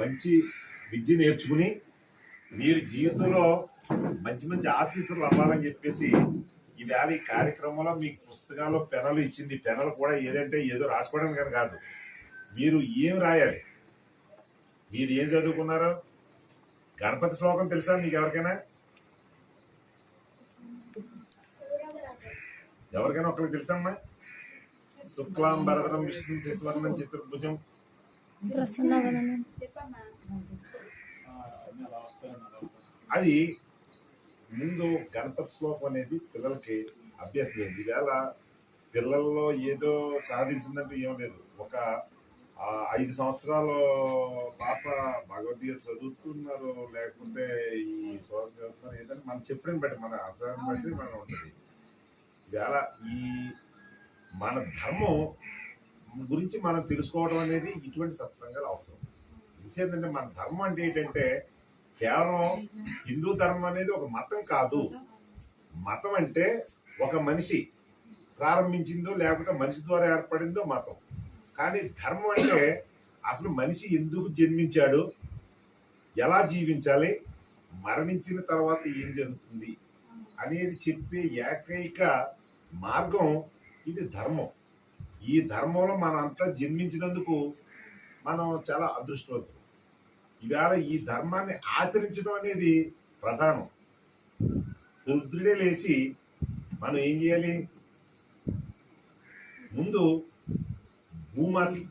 మంచి విద్య నేర్చుకుని మీరు జీవితంలో మంచి మంచి ఆఫీసర్లు అవ్వాలని చెప్పేసి ఈవేళ ఈ కార్యక్రమంలో మీకు పుస్తకాల్లో పెనలు ఇచ్చింది. పెనలు కూడా ఏదంటే ఏదో రాసుకోవడానికి కానీ కాదు. మీరు ఏం రాయాలి? మీరు ఏం చదువుకున్నారు? గణపతి శ్లోకం తెలుసా మీకు ఎవరికైనా? ఎవరికైనా ఒకరికి తెలుసమ్మా శుక్లాం భరతనం విష్ణు శశివర్ణం చతుర్భుజం అది ముందు గణపతి శ్లోకం అనేది పిల్లలకి అభ్యాసం చేయండి ఈవేళ పిల్లల్లో ఏదో సాధించిందంటే ఏం లేదు. ఒక ఐదు సంవత్సరాలు పాప భగవద్గీత చదువుతున్నారు లేకుంటే ఈ శ్లోకం చదువుతున్నారు ఏదంటే మనం చెప్పిన బట్టి మన అర్థాన్ని బట్టి మనం ఉంటుంది. ఈవేళ ఈ మన ధర్మం గురించి మనం తెలుసుకోవడం అనేది ఇటువంటి సత్సంగాలు అవసరం. ఏంటంటే మన ధర్మం అంటే ఏంటంటే కేవలం హిందూ ధర్మం అనేది ఒక మతం కాదు. మతం అంటే ఒక మనిషి ప్రారంభించిందో లేకపోతే మనిషి ద్వారా ఏర్పడిందో మతం. కానీ ధర్మం అంటే అసలు మనిషి ఎందుకు జన్మించాడు? ఎలా జీవించాలి? మరణించిన తర్వాత ఏం జరుగుతుంది? అనేది చెప్పే ఏకైక మార్గం ఇది ధర్మం. ఈ ధర్మంలో మనంతా జన్మించినందుకు మనం చాలా అదృష్టవంతులు. ఇవాళ ఈ ధర్మాన్ని ఆచరించడం అనేది ప్రధానం. రుద్రుడే లేచి మనం ఏం చేయాలి? ముందు భూమాతకి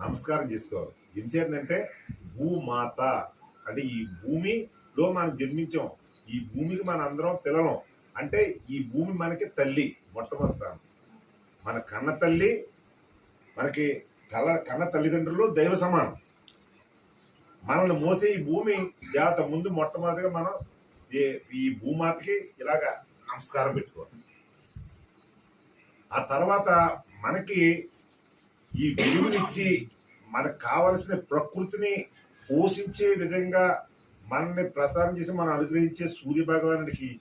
నమస్కారం చేసుకోవాలి. ఎందుకంటే భూమాత. అంటే ఈ భూమిలో మనం జన్మించాం. ఈ భూమికి మన అందరం పిల్లలం. అంటే ఈ భూమి మనకి తల్లి మొట్టమొస్తాం మన కన్న తల్లి మనకి కల కన్న తల్లిదండ్రులు దైవ సమానం. మనల్ని మోసే ఈ భూమి దేవత ముందు మొట్టమొదటిగా మనం ఈ- ఈ భూమాతకి ఇలాగా నమస్కారం పెట్టుకోవాలి. ఆ తర్వాత మనకి ఈ విలువనిచ్చి మనకు కావలసిన ప్రకృతిని పోషించే విధంగా మనల్ని ప్రసారం చేసి మనం అనుగ్రహించే సూర్య భగవానుడికి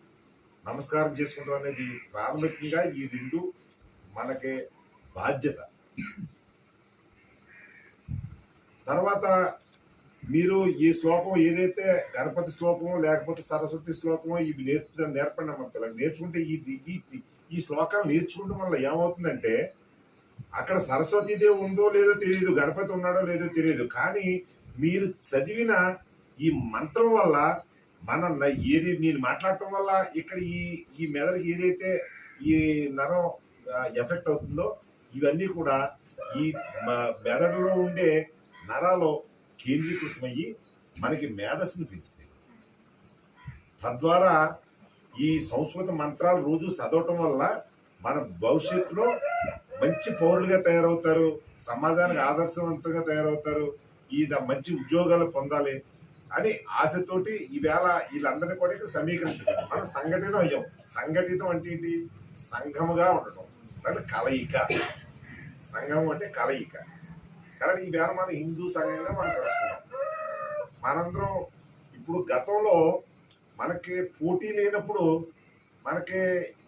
నమస్కారం చేసుకోవడం అనేది ప్రాథమికంగా ఈ రెండు మనకి బాధ్యత. తర్వాత మీరు ఈ శ్లోకం ఏదైతే గణపతి శ్లోకమో లేకపోతే సరస్వతి శ్లోకమో ఇవి నేర్పు నేర్పండి మన పిల్లలు. నేర్చుకుంటే ఈ ఈ- ఈ శ్లోకాలు నేర్చుకోవడం వల్ల ఏమవుతుందంటే అక్కడ సరస్వతిదేవి ఉందో లేదో తెలియదు గణపతి ఉన్నాడో లేదో తెలియదు. కానీ మీరు చదివిన ఈ మంత్రం వల్ల మన ఏది నేను మాట్లాడటం వల్ల ఇక్కడ ఈ ఈ మెదడుకి ఏదైతే ఈ నరం ఎఫెక్ట్ అవుతుందో ఇవన్నీ కూడా ఈ మెదడులో ఉండే నరాలు కేంద్రీకృతమయ్యి మనకి మేధస్సును పెంచుతాయి తద్వారా ఈ సంస్కృత మంత్రాలు రోజు చదవటం వల్ల మన భవిష్యత్తులో మంచి పౌరులుగా తయారవుతారు సమాజానికి ఆదర్శవంతంగా తయారవుతారు ఈ మంచి ఉద్యోగాలు పొందాలి అని ఆశతోటి ఈవేళ వీళ్ళందరినీ కూడా ఇక్కడ సమీకరించడం మనం సంఘటితం అయ్యాం. సంఘటితం అంటే ఏంటి? సంఘముగా ఉండటం. సరే కలయిక. సంఘం అంటే కలయిక. కానీ ఈవేళ మనం హిందూ సంఘంగా మనం కలుసుకున్నాం. మనందరం ఇప్పుడు గతంలో మనకి పోటీ లేనప్పుడు మనకి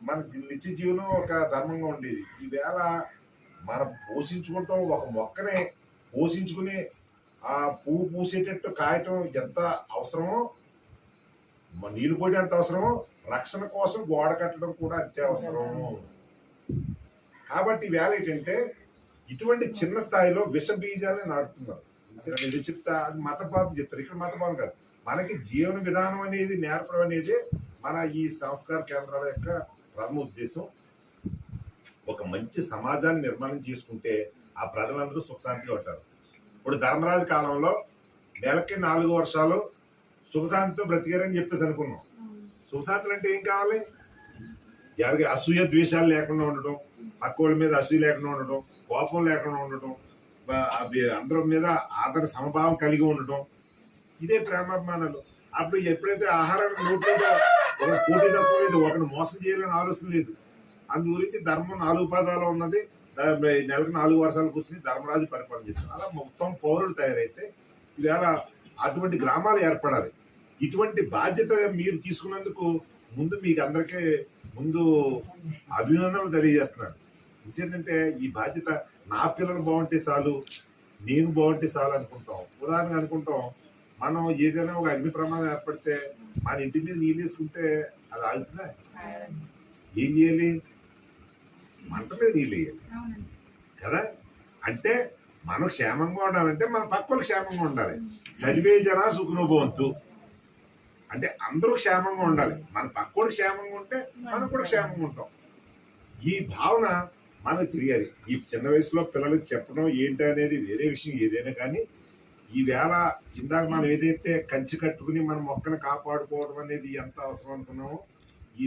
మన నిత్య జీవనం ఒక ధర్మంగా ఉండేది. ఈవేళ మనం పోషించుకుంటాం ఒక మొక్కనే పోషించుకుని ఆ పువ్వు పూసేటట్టు కాయటం ఎంత అవసరమో నీళ్ళు పోయడం ఎంత అవసరమో రక్షణ కోసం గోడ కట్టడం కూడా అంతే అవసరం. కాబట్టి వేళ ఏంటంటే ఇటువంటి చిన్న స్థాయిలో విష బీజాలని నాటుతున్నారు. ఇది చెప్తా అది మతపాతం చెప్తారు. ఇక్కడ మతపాతం కాదు. మనకి జీవన విధానం అనేది నేర్పడం అనేది మన ఈ సంస్కార కేంద్రాల యొక్క ప్రథమ ఉద్దేశం. ఒక మంచి సమాజాన్ని నిర్మాణం చేసుకుంటే ఆ ప్రజలందరూ సుఖశాంతిగా ఉంటారు. ఇప్పుడు ధర్మరాజు కాలంలో నెలకి నాలుగు వర్షాలు సుఖశాంతితో బ్రతికారని చెప్పేసి అనుకున్నాం. సుఖశాంతులు అంటే ఏం కావాలి? ఎవరికి అసూయ ద్వేషాలు లేకుండా ఉండటం పక్కోళ్ళ మీద అసూయ లేకుండా ఉండటం కోపం లేకుండా ఉండటం అందరం అవి మీద ఆదర సమభావం కలిగి ఉండటం ఇదే ప్రేమాభిమానాలు. అప్పుడు ఎప్పుడైతే ఆహారానికి లోటు ఒక పోటీ తప్ప లేదు ఒకరిని మోసం చేయాలని ఆలోచన లేదు. అందు గురించి ధర్మం నాలుగు పదాలు ఉన్నది. నెలకు నాలుగు వర్షాలు కూర్చుని ధర్మరాజు పరిపాలన చేస్తారు అలా మొత్తం పౌరులు తయారైతే ఇలా అటువంటి గ్రామాలు ఏర్పడాలి. ఇటువంటి బాధ్యత మీరు తీసుకున్నందుకు ముందు మీకు అందరికీ ముందు అభినందనలు తెలియజేస్తున్నాను. ఏంటంటే ఈ బాధ్యత నా పిల్లలు బాగుంటే చాలు నేను బాగుంటే చాలు అనుకుంటాం. ఉదాహరణకు అనుకుంటాం మనం ఏదైనా ఒక అగ్ని ప్రమాదం ఏర్పడితే మన ఇంటి మీద నీళ్ళు వేసుకుంటే అది ఆగుతుందా? ఏం చేయాలి? మంట మీద నీళ్ళు వేయాలి. కదా? అంటే మనం క్షేమంగా ఉండాలంటే మన పక్కలు క్షేమంగా ఉండాలి. సర్వే జన సుఖనుభవంతు అంటే అందరూ క్షేమంగా ఉండాలి. మన పక్కోడు క్షేమంగా ఉంటే మనం కూడా క్షేమంగా ఉంటాం. ఈ భావన మనకు తెలియాలి. ఈ చిన్న వయసులో పిల్లలకు చెప్పడం ఏంటి అనేది వేరే విషయం ఏదైనా కానీ ఈ వేళ ఇందాక మనం ఏదైతే కంచి కట్టుకుని మన మొక్కను కాపాడుకోవడం అనేది ఎంత అవసరం అనుకున్నామో ఈ